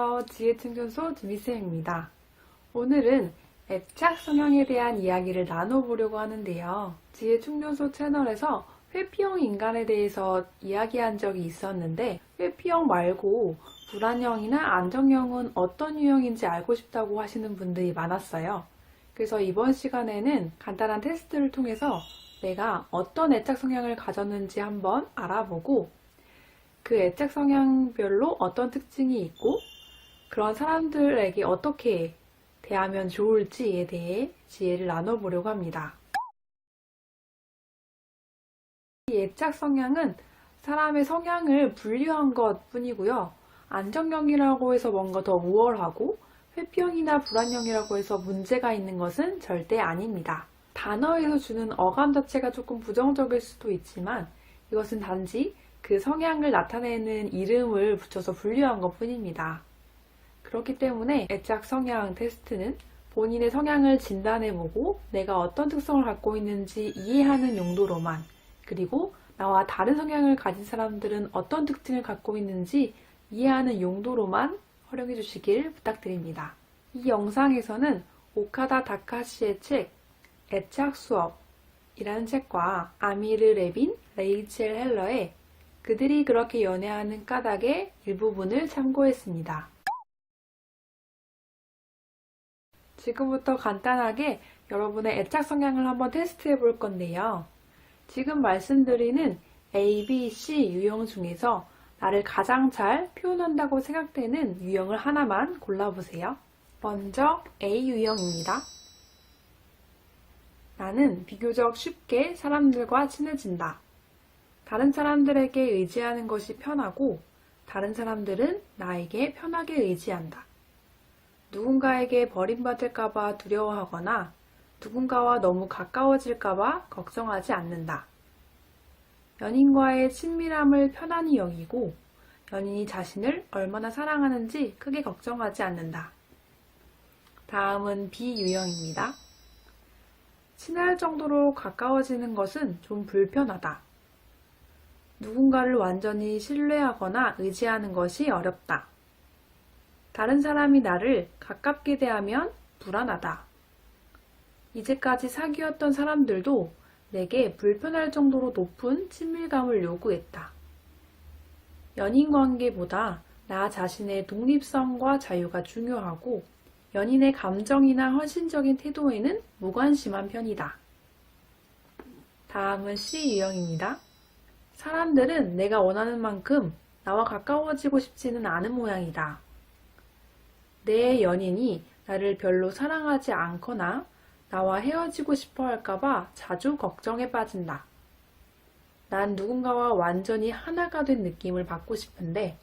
안녕하세요. 지혜충전소 주미쌤입니다. 오늘은 애착 성향에 대한 이야기를 나눠보려고 하는데요. 지혜충전소 채널에서 회피형 인간에 대해서 이야기한 적이 있었는데 회피형 말고 불안형이나 안정형은 어떤 유형인지 알고 싶다고 하시는 분들이 많았어요. 그래서 이번 시간에는 간단한 테스트를 통해서 내가 어떤 애착 성향을 가졌는지 한번 알아보고 그 애착 성향별로 어떤 특징이 있고 그런 사람들에게 어떻게 대하면 좋을지에 대해 지혜를 나눠보려고 합니다. 이 애착 성향은 사람의 성향을 분류한 것 뿐이고요. 안정형이라고 해서 뭔가 더 우월하고 회피형이나 불안형이라고 해서 문제가 있는 것은 절대 아닙니다. 단어에서 주는 어감 자체가 조금 부정적일 수도 있지만 이것은 단지 그 성향을 나타내는 이름을 붙여서 분류한 것 뿐입니다. 그렇기 때문에 애착 성향 테스트는 본인의 성향을 진단해보고 내가 어떤 특성을 갖고 있는지 이해하는 용도로만 그리고 나와 다른 성향을 가진 사람들은 어떤 특징을 갖고 있는지 이해하는 용도로만 활용해 주시길 부탁드립니다. 이 영상에서는 오카다 다카시의 책 애착 수업이라는 책과 아미르 레빈, 레이첼 헬러의 그들이 그렇게 연애하는 까닭의 일부분을 참고했습니다. 지금부터 간단하게 여러분의 애착 성향을 한번 테스트해 볼 건데요. 지금 말씀드리는 A, B, C 유형 중에서 나를 가장 잘 표현한다고 생각되는 유형을 하나만 골라보세요. 먼저 A 유형입니다. 나는 비교적 쉽게 사람들과 친해진다. 다른 사람들에게 의지하는 것이 편하고 다른 사람들은 나에게 편하게 의지한다. 누군가에게 버림받을까봐 두려워하거나 누군가와 너무 가까워질까봐 걱정하지 않는다. 연인과의 친밀함을 편안히 여기고 연인이 자신을 얼마나 사랑하는지 크게 걱정하지 않는다. 다음은 B 유형입니다. 친할 정도로 가까워지는 것은 좀 불편하다. 누군가를 완전히 신뢰하거나 의지하는 것이 어렵다. 다른 사람이 나를 가깝게 대하면 불안하다. 이제까지 사귀었던 사람들도 내게 불편할 정도로 높은 친밀감을 요구했다. 연인 관계보다 나 자신의 독립성과 자유가 중요하고 연인의 감정이나 헌신적인 태도에는 무관심한 편이다. 다음은 C 유형입니다. 사람들은 내가 원하는 만큼 나와 가까워지고 싶지는 않은 모양이다. 내 연인이 나를 별로 사랑하지 않거나 나와 헤어지고 싶어 할까봐 자주 걱정에 빠진다. 난 누군가와 완전히 하나가 된 느낌을 받고 싶은데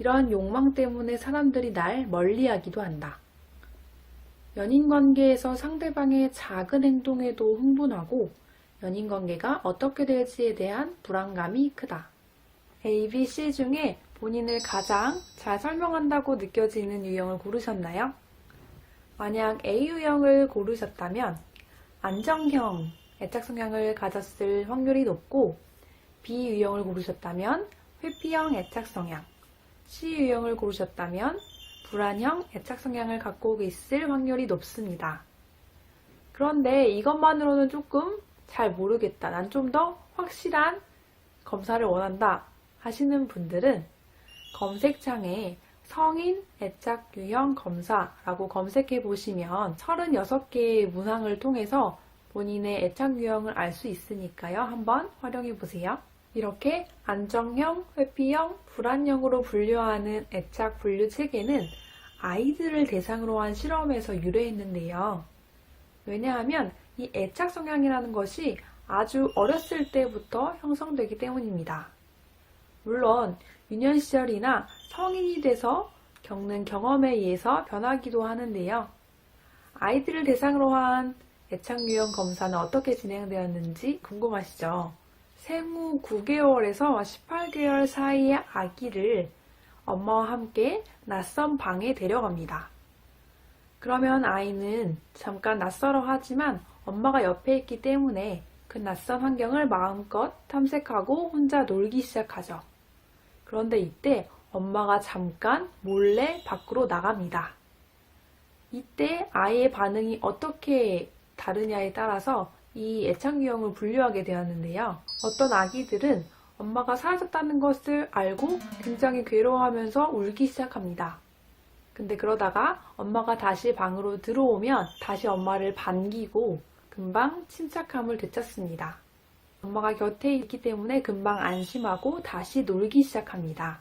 이러한 욕망 때문에 사람들이 날 멀리 하기도 한다. 연인 관계에서 상대방의 작은 행동에도 흥분하고 연인 관계가 어떻게 될지에 대한 불안감이 크다. A, B, C 중에 본인을 가장 잘 설명한다고 느껴지는 유형을 고르셨나요? 만약 A 유형을 고르셨다면 안정형 애착 성향을 가졌을 확률이 높고 B 유형을 고르셨다면 회피형 애착 성향, C 유형을 고르셨다면 불안형 애착 성향을 갖고 있을 확률이 높습니다. 그런데 이것만으로는 조금 잘 모르겠다. 난 좀 더 확실한 검사를 원한다. 하시는 분들은 검색창에 성인 애착 유형 검사라고 검색해 보시면 36개의 문항을 통해서 본인의 애착 유형을 알 수 있으니까요. 한번 활용해 보세요. 이렇게 안정형, 회피형, 불안형으로 분류하는 애착 분류 체계는 아이들을 대상으로 한 실험에서 유래했는데요. 왜냐하면 이 애착 성향이라는 것이 아주 어렸을 때부터 형성되기 때문입니다. 물론 유년 시절이나 성인이 돼서 겪는 경험에 의해서 변하기도 하는데요. 아이들을 대상으로 한 애착 유형 검사는 어떻게 진행되었는지 궁금하시죠? 생후 9개월에서 18개월 사이의 아기를 엄마와 함께 낯선 방에 데려갑니다. 그러면 아이는 잠깐 낯설어 하지만 엄마가 옆에 있기 때문에 그 낯선 환경을 마음껏 탐색하고 혼자 놀기 시작하죠. 그런데 이때 엄마가 잠깐 몰래 밖으로 나갑니다. 이때 아이의 반응이 어떻게 다르냐에 따라서 이 애착 유형을 분류하게 되었는데요. 어떤 아기들은 엄마가 사라졌다는 것을 알고 굉장히 괴로워하면서 울기 시작합니다. 근데 그러다가 엄마가 다시 방으로 들어오면 다시 엄마를 반기고 금방 침착함을 되찾습니다. 엄마가 곁에 있기 때문에 금방 안심하고 다시 놀기 시작합니다.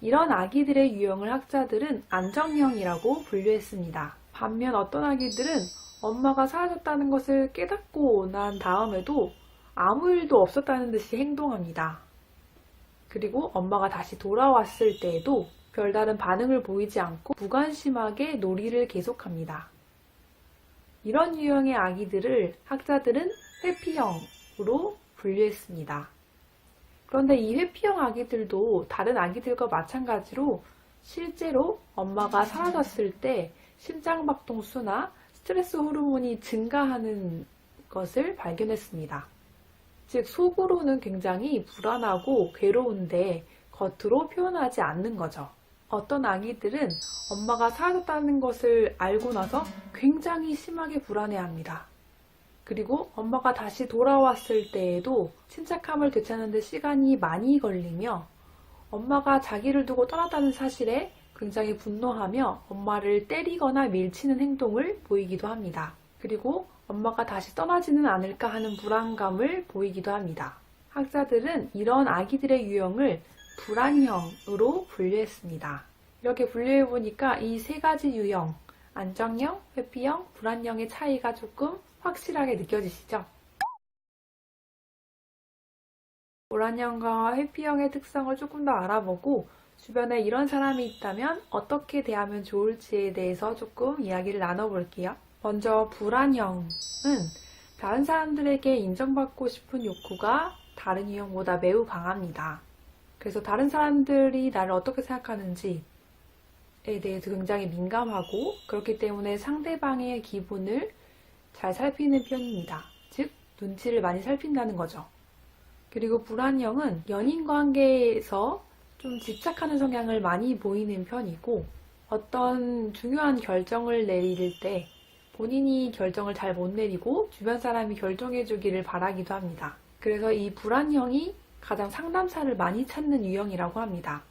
이런 아기들의 유형을 학자들은 안정형이라고 분류했습니다. 반면 어떤 아기들은 엄마가 사라졌다는 것을 깨닫고 난 다음에도 아무 일도 없었다는 듯이 행동합니다. 그리고 엄마가 다시 돌아왔을 때에도 별다른 반응을 보이지 않고 무관심하게 놀이를 계속합니다. 이런 유형의 아기들을 학자들은 회피형 으로 분류했습니다. 그런데 이 회피형 아기들도 다른 아기들과 마찬가지로 실제로 엄마가 사라졌을 때 심장박동수나 스트레스 호르몬이 증가하는 것을 발견했습니다. 즉, 속으로는 굉장히 불안하고 괴로운데 겉으로 표현하지 않는 거죠. 어떤 아기들은 엄마가 사라졌다는 것을 알고 나서 굉장히 심하게 불안해합니다. 그리고 엄마가 다시 돌아왔을 때에도 침착함을 되찾는 데 시간이 많이 걸리며 엄마가 자기를 두고 떠났다는 사실에 굉장히 분노하며 엄마를 때리거나 밀치는 행동을 보이기도 합니다. 그리고 엄마가 다시 떠나지는 않을까 하는 불안감을 보이기도 합니다. 학자들은 이런 아기들의 유형을 불안형으로 분류했습니다. 이렇게 분류해 보니까 이 세 가지 유형, 안정형, 회피형, 불안형의 차이가 조금 확실하게 느껴지시죠? 불안형과 회피형의 특성을 조금 더 알아보고 주변에 이런 사람이 있다면 어떻게 대하면 좋을지에 대해서 조금 이야기를 나눠볼게요. 먼저 불안형은 다른 사람들에게 인정받고 싶은 욕구가 다른 유형보다 매우 강합니다. 그래서 다른 사람들이 나를 어떻게 생각하는지에 대해서 굉장히 민감하고 그렇기 때문에 상대방의 기분을 잘 살피는 편입니다. 즉, 눈치를 많이 살핀다는 거죠. 그리고 불안형은 연인 관계에서 좀 집착하는 성향을 많이 보이는 편이고 어떤 중요한 결정을 내릴 때 본인이 결정을 잘 못 내리고 주변 사람이 결정해 주기를 바라기도 합니다. 그래서 이 불안형이 가장 상담사를 많이 찾는 유형이라고 합니다.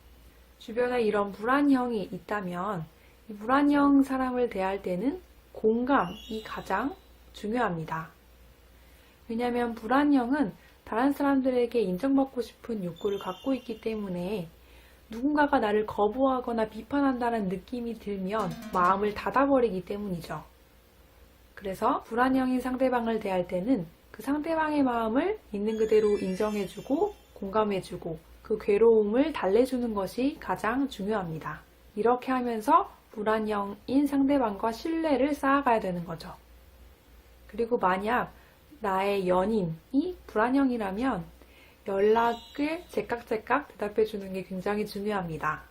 주변에 이런 불안형이 있다면 이 불안형 사람을 대할 때는 공감이 가장 중요합니다. 왜냐하면 불안형은 다른 사람들에게 인정받고 싶은 욕구를 갖고 있기 때문에 누군가가 나를 거부하거나 비판한다는 느낌이 들면 마음을 닫아버리기 때문이죠. 그래서 불안형인 상대방을 대할 때는 그 상대방의 마음을 있는 그대로 인정해주고 공감해주고 그 괴로움을 달래주는 것이 가장 중요합니다. 이렇게 하면서 불안형인 상대방과 신뢰를 쌓아가야 되는 거죠. 그리고 만약 나의 연인이 불안형이라면 연락을 제깍제깍 대답해 주는 게 굉장히 중요합니다.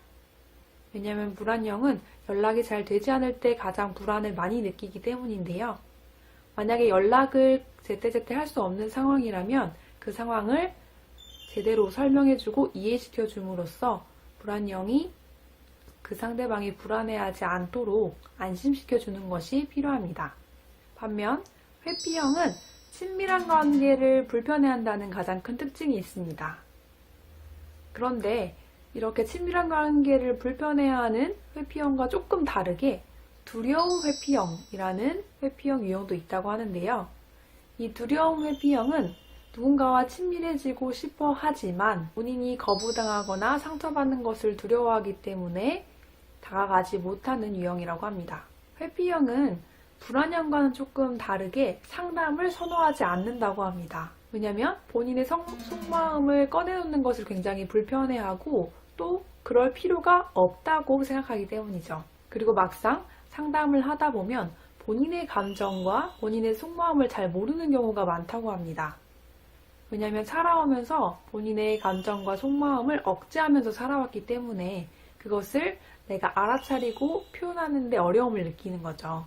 왜냐하면 불안형은 연락이 잘 되지 않을 때 가장 불안을 많이 느끼기 때문인데요. 만약에 연락을 제때제때 할 수 없는 상황이라면 그 상황을 제대로 설명해주고 이해시켜 줌으로써 불안형이 그 상대방이 불안해하지 않도록 안심시켜 주는 것이 필요합니다. 반면 회피형은 친밀한 관계를 불편해한다는 가장 큰 특징이 있습니다. 그런데 이렇게 친밀한 관계를 불편해하는 회피형과 조금 다르게 두려움 회피형이라는 회피형 유형도 있다고 하는데요. 이 두려움 회피형은 누군가와 친밀해지고 싶어 하지만 본인이 거부당하거나 상처받는 것을 두려워하기 때문에 다가가지 못하는 유형이라고 합니다. 회피형은 불안형과는 조금 다르게 상담을 선호하지 않는다고 합니다. 왜냐면 본인의 성, 속마음을 꺼내놓는 것을 굉장히 불편해하고 또 그럴 필요가 없다고 생각하기 때문이죠. 그리고 막상 상담을 하다 보면 본인의 감정과 본인의 속마음을 잘 모르는 경우가 많다고 합니다. 왜냐하면 살아오면서 본인의 감정과 속마음을 억제하면서 살아왔기 때문에 그것을 내가 알아차리고 표현하는데 어려움을 느끼는 거죠.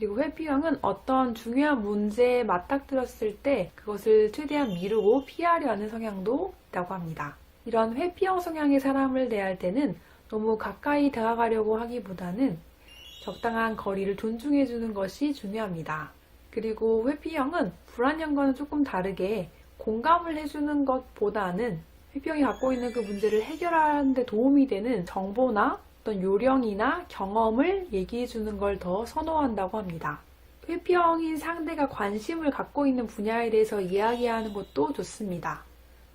그리고 회피형은 어떤 중요한 문제에 맞닥뜨렸을 때 그것을 최대한 미루고 피하려 하는 성향도 있다고 합니다. 이런 회피형 성향의 사람을 대할 때는 너무 가까이 다가가려고 하기보다는 적당한 거리를 존중해 주는 것이 중요합니다. 그리고 회피형은 불안형과는 조금 다르게 공감을 해주는 것보다는 회피형이 갖고 있는 그 문제를 해결하는 데 도움이 되는 정보나 어떤 요령이나 경험을 얘기해 주는 걸 더 선호한다고 합니다. 회피형인 상대가 관심을 갖고 있는 분야에 대해서 이야기하는 것도 좋습니다.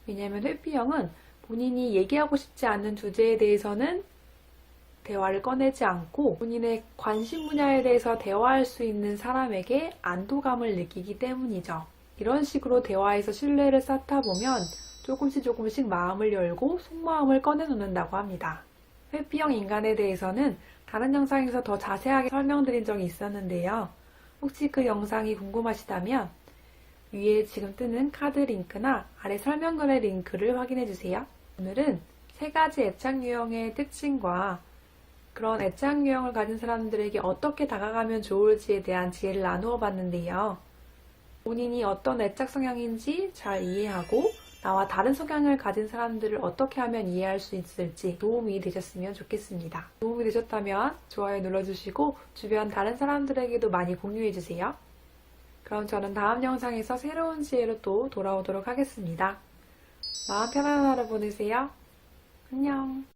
왜냐하면 회피형은 본인이 얘기하고 싶지 않는 주제에 대해서는 대화를 꺼내지 않고 본인의 관심 분야에 대해서 대화할 수 있는 사람에게 안도감을 느끼기 때문이죠. 이런 식으로 대화에서 신뢰를 쌓다 보면 조금씩 조금씩 마음을 열고 속마음을 꺼내놓는다고 합니다. 회피형 인간에 대해서는 다른 영상에서 더 자세하게 설명드린 적이 있었는데요. 혹시 그 영상이 궁금하시다면 위에 지금 뜨는 카드 링크나 아래 설명글의 링크를 확인해 주세요. 오늘은 세 가지 애착 유형의 특징과 그런 애착 유형을 가진 사람들에게 어떻게 다가가면 좋을지에 대한 지혜를 나누어 봤는데요. 본인이 어떤 애착 성향인지 잘 이해하고 나와 다른 성향을 가진 사람들을 어떻게 하면 이해할 수 있을지 도움이 되셨으면 좋겠습니다. 도움이 되셨다면 좋아요 눌러주시고 주변 다른 사람들에게도 많이 공유해주세요. 그럼 저는 다음 영상에서 새로운 지혜로 또 돌아오도록 하겠습니다. 마음 편안한 하루 보내세요. 안녕.